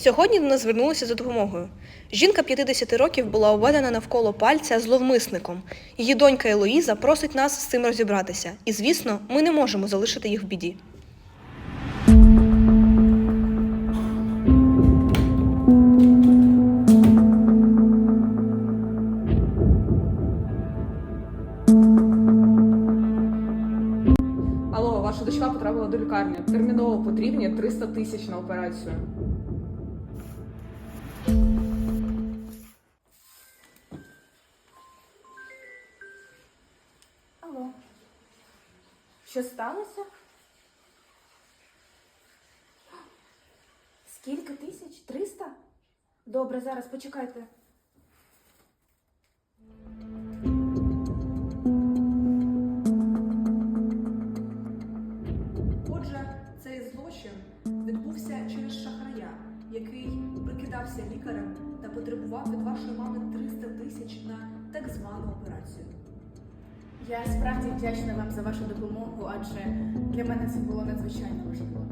Сьогодні до нас звернулися за допомогою. Жінка 50 років була обведена навколо пальця зловмисником. Її донька Елоїза просить нас з цим розібратися. І, звісно, ми не можемо залишити їх в біді. Алло, ваша дочка потрапила до лікарні. Терміново потрібні 300 тисяч на операцію. Алло. Що сталося? Скільки тисяч? Триста? Добре, зараз почекайте. Отже, цей злочин відбувся через шахрая, який прикидався лікарем та потребував від вашої мами 300 тисяч на так звану операцію. Я справді вдячна вам за вашу допомогу, адже для мене це було надзвичайно важливо.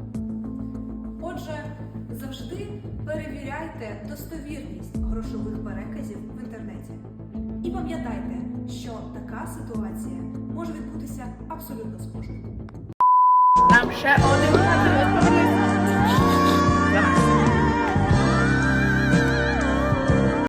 Отже, завжди перевіряйте достовірність грошових переказів в інтернеті. І пам'ятайте, що така ситуація може відбутися абсолютно з кожним. Нам ще один